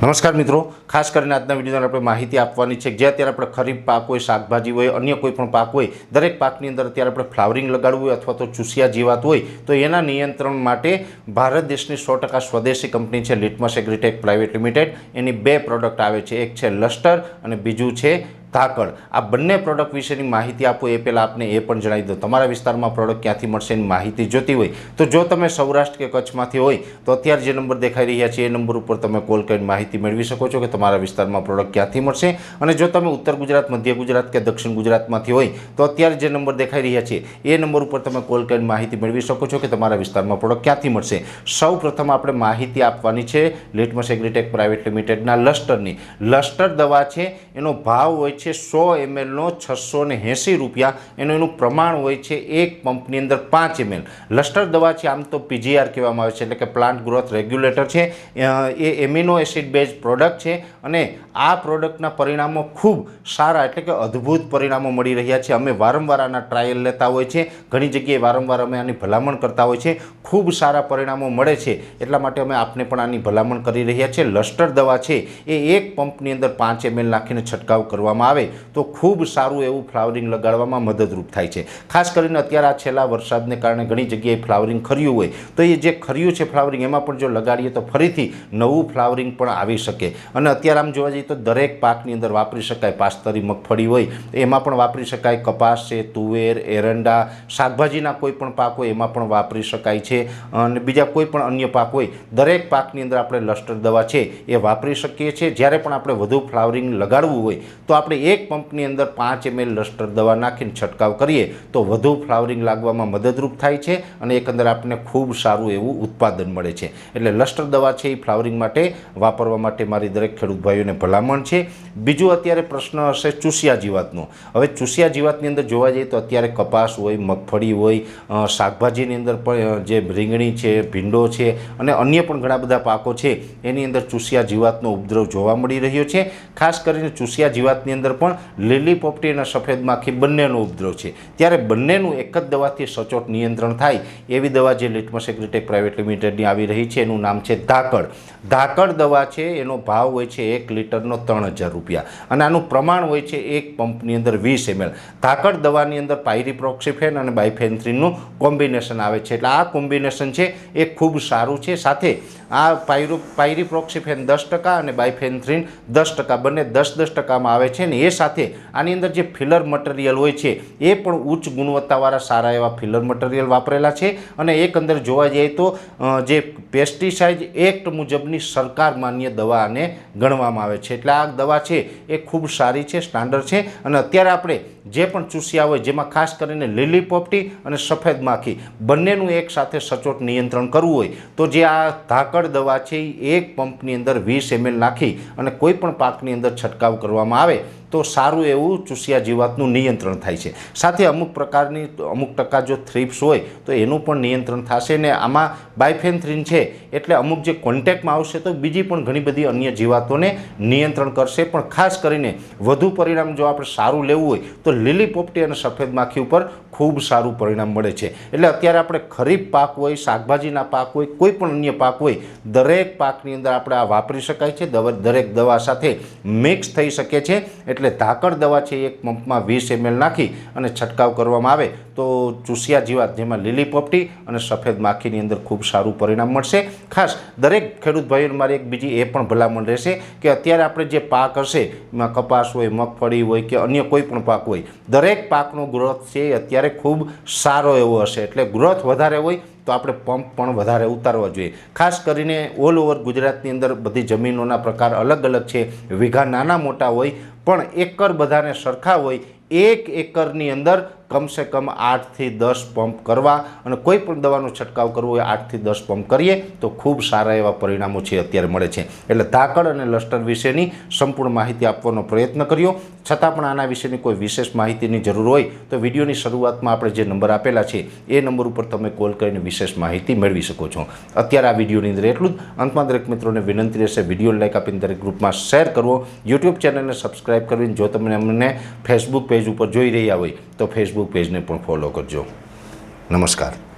નમસ્કાર મિત્રો. ખાસ કરીને આજના વિડીયોને આપણે માહિતી આપવાની છે જે અત્યારે આપણે ખરીફ પાક હોય, શાકભાજી હોય, અન્ય કોઈ પણ પાક હોય, દરેક પાકની અંદર અત્યારે આપણે ફ્લાવરિંગ લગાડવું હોય અથવા તો ચૂસિયા જીવાત હોય, તો એના નિયંત્રણ માટે ભારત દેશની સો ટકા સ્વદેશી કંપની છે લિટમસ એગ્રીટેક પ્રાઇવેટ લિમિટેડ. એની બે પ્રોડક્ટ આવે છે, એક છે લસ્ટર અને બીજું છે કાકડ આ બંને પ્રોડક્ટ વિશેની માહિતી આપો, એ પહેલાં આપને એ પણ જણાવી દો. તમારા વિસ્તારમાં પ્રોડક્ટ ક્યાંથી મળશે એની માહિતી જોતી હોય. તો જો તમે સૌરાષ્ટ્ર કે કચ્છમાંથી હોય, તો અત્યારે જે નંબર દેખાઈ રહ્યા છે, એ નંબર ઉપર તમે કોલ કરીને માહિતી મેળવી શકો છો કે તમારા વિસ્તારમાં પ્રોડક્ટ ક્યાંથી મળશે? અને જો તમે ઉત્તર ગુજરાત, મધ્ય ગુજરાત કે દક્ષિણ ગુજરાતમાંથી હોય, તો અત્યારે જે નંબર દેખાઈ રહ્યા છે, એ નંબર ઉપર તમે કોલ કરીને માહિતી મેળવી શકો છો કે તમારા વિસ્તારમાં પ્રોડક્ટ ક્યાંથી મળશે. સૌ આપણે માહિતી આપવાની છે લિટમસ એગ્રીટેક પ્રાઇવેટ લિમિટેડના લસ્ટરની. લસ્ટર દવા છે, એનો ભાવ હોય છે સો એમએલનો છસો ને એંસી રૂપિયા, એનું એનું પ્રમાણ હોય છે એક પંપની અંદર પાંચ એમએલ. લસ્ટર દવા છે, આમ તો પીજીઆર કહેવામાં આવે છે, એટલે કે પ્લાન્ટ ગ્રોથ રેગ્યુલેટર છે. એ એમિનો એસિડ બેઝ પ્રોડક્ટ છે અને આ પ્રોડક્ટના પરિણામો ખૂબ સારા એટલે કે અદ્ભુત પરિણામો મળી રહ્યા છે. અમે વારંવાર આના ટ્રાયલ લેતા હોય છે. ઘણી જગ્યાએ વારંવાર અમે આની ભલામણ કરતા હોય છે. ખૂબ સારા પરિણામો મળે છે. એટલા માટે અમે આપને પણ આની ભલામણ કરી રહ્યા છીએ લસ્ટર દવા છે એ એક પંપની અંદર પાંચ એમએલ નાખીને છંટકાવ કરવામાં આવે તો ખૂબ સારું એવું ફ્લાવરિંગ લગાડવામાં મદદરૂપ થાય છે. ખાસ કરીને અત્યારે આ છેલ્લા વરસાદને કારણે ઘણી જગ્યાએ ફ્લાવરિંગ ખર્યું હોય તો એ જે ખર્યું છે ફ્લાવરિંગ એમાં પણ જો લગાડીએ તો ફરીથી નવું ફ્લાવરિંગ પણ આવી શકે. અને અત્યારે આમ જોવા જઈએ તો દરેક પાકની અંદર વાપરી શકાય પાસ્તરી મગફળી હોય એમાં પણ વાપરી શકાય કપાસ છે, તુવેર, એરંડા, શાકભાજીના કોઈ પણ પાક હોય એમાં પણ વાપરી શકાય છે. અને બીજા કોઈ પણ અન્ય પાક હોય, દરેક પાકની અંદર આપણે લસ્ટર દવા છે એ વાપરી શકીએ છીએ. જ્યારે પણ આપણે વધુ ફ્લાવરિંગ લગાડવું હોય, તો આપણે એક પંપની અંદર પાંચ એમએલ લસ્ટર દવા નાખીને છંટકાવ કરીએ, તો વધુ ફ્લાવરિંગ લાગવામાં મદદરૂપ થાય છે અને એકંદર આપણને ખૂબ સારું એવું ઉત્પાદન મળે છે. એટલે લસ્ટર દવા છે એ ફ્લાવરિંગ માટે, વાપરવા માટે મારી દરેક ખેડૂત ભાઈઓને ભલામણ છે. બીજું અત્યારે પ્રશ્ન હશે ચૂસિયા જીવાતનો. હવે ચૂસિયા જીવાતની અંદર જોવા જઈએ તો અત્યારે કપાસ હોય, મગફળી હોય શાકભાજીની અંદર પણ જે રીંગણી છે, ભીંડો છે અને અન્ય પણ ઘણા બધા પાકો છે, એની અંદર ચૂસિયા જીવાતનો ઉપદ્રવ જોવા મળી રહ્યો છે. ખાસ કરીને ચૂસિયા જીવાતની અંદર પણ લીલી પોપટી અને સફેદ માખી બંનેનો ઉપદ્રવ છે. ત્યારે બંનેનું એક જ દવાથી સચોટ નિયંત્રણ થાય એવી દવા જે લિટમસ એગ્રીટેક પ્રાઇવેટ લિમિટેડની આવી રહી છે, એનું નામ છે ધાકડ. ધાકડ દવા છે, એનો ભાવ હોય છે એક લીટરનો ત્રણ હજાર રૂપિયા. અને આનું પ્રમાણ હોય છે એક પંપની અંદર વીસ એમએલ. ધાકડ દવાની અંદર પાયરીપ્રોક્સિફેન અને બાયફેન્થ્રીનનું કોમ્બિનેશન આવે છે. એટલે આ કોમ્બિનેશન છે એ ખૂબ સારું છે. સાથે આ પાયરો, પાયરીપ્રોક્સિફેન દસ ટકા અને બાયફેન્થ્રીન દસ ટકા, બંને દસ દસ ટકામાં આવે છે. ને એ સાથે આની અંદર જે ફિલર મટીરિયલ હોય છે, એ પણ ઉચ્ચ ગુણવત્તાવાળા સારા એવા ફિલર મટીરિયલ વાપરેલા છે. અને એક અંદર જોવા જઈએ તો જે પેસ્ટિસાઇડ એક્ટ મુજબની સરકાર માન્ય દવા આને ગણવામાં આવે છે. એટલે આ દવા છે એ ખૂબ સારી છે સ્ટાન્ડર્ડ છે. અને અત્યારે આપણે જે પણ ચૂસ્યા હોય, જેમાં ખાસ કરીને લીલી પોપટી અને સફેદ માખી બંનેનું એક સાથે સચોટ નિયંત્રણ કરવું હોય, તો જે આ ધાકડ દવા છે એ એક પંપની અંદર વીસ એમએલ નાખી અને કોઈ પણ પાકની અંદર છંટકાવ કરવામાં આવે તો સારું એવું ચૂસિયા જીવાતનું નિયંત્રણ થાય છે. સાથે અમુક પ્રકારની અમુક ટકા જો થ્રીપ્સ હોય, તો એનું પણ નિયંત્રણ થશે ને આમાં બાયફેન્થ્રીન છે, એટલે અમુક જે કોન્ટેક્ટમાં આવશે તો બીજી પણ ઘણી બધી અન્ય જીવાતોને નિયંત્રણ કરશે. પણ ખાસ કરીને વધુ પરિણામ જો આપણે સારું લેવું હોય, તો લીલી પોપટી અને સફેદ માખી ઉપર ખૂબ સારું પરિણામ મળે છે. એટલે અત્યારે આપણે ખરીફ પાક હોય, શાકભાજીના પાક હોય, કોઈ પણ અન્ય પાક હોય, દરેક પાકની અંદર આપણે આ વાપરી શકાય છે. દરેક દવા સાથે મિક્સ થઈ શકે છે. એટલે ધાકડ દવા છે એક પંપમાં વીસ એમએલ નાખી અને છંટકાવ કરવામાં આવે તો ચૂસિયા જીવાત જેમાં લીલી પોપટી અને સફેદ માખીની અંદર ખૂબ સારું પરિણામ મળશે. ખાસ દરેક ખેડૂત ભાઈઓને મારી એક બીજી એ પણ ભલામણ રહેશે કે અત્યારે આપણે જે પાક હશે, એમાં કપાસ હોય, મગફળી હોય કે અન્ય કોઈ પણ પાક હોય, દરેક પાકનો ગ્રોથ છે એ અત્યારે ખૂબ સારો એવો હશે. એટલે ગ્રોથ વધારે હોય તો આપણે પંપ પણ વધારે ઉતારવા જોઈએ. ખાસ કરીને ઓલ ઓવર ગુજરાતની અંદર બધી જમીનોના પ્રકાર અલગ અલગ છે. વીઘા નાના મોટા હોય પણ એકર બધાને સરખા હોય, એક એકરની અંદર કમસે કમ આઠથી દસ પંપ કરવા અને કોઈ પણ દવાનો છંટકાવ કરવો હોય આઠથી દસ પંપ કરીએ તો ખૂબ સારા એવા પરિણામો છે અત્યારે મળે છે. એટલે ધાકડ અને લસ્ટર વિશેની સંપૂર્ણ માહિતી આપવાનો પ્રયત્ન કર્યો. છતાં પણ આના વિશેની કોઈ વિશેષ માહિતીની જરૂર હોય તો વિડીયોની શરૂઆતમાં આપણે જે નંબર આપેલા છે, એ નંબર ઉપર તમે કોલ કરીને વિશેષ માહિતી મેળવી શકો છો. અત્યારે આ વિડીયોની અંદર એટલું જ. અંતમાં દરેક મિત્રોને વિનંતી રહેશે વીડિયો લાઇક આપીને દરેક ગ્રુપમાં શેર કરવો. યુટ્યુબ ચેનલને સબસ્ક્રાઈબ કરવી જો તમને અમને ફેસબુક પેજ ઉપર જોઈ રહ્યા હોય તો ફેસબુક પેજને પણ ફોલો કરજો. નમસ્કાર.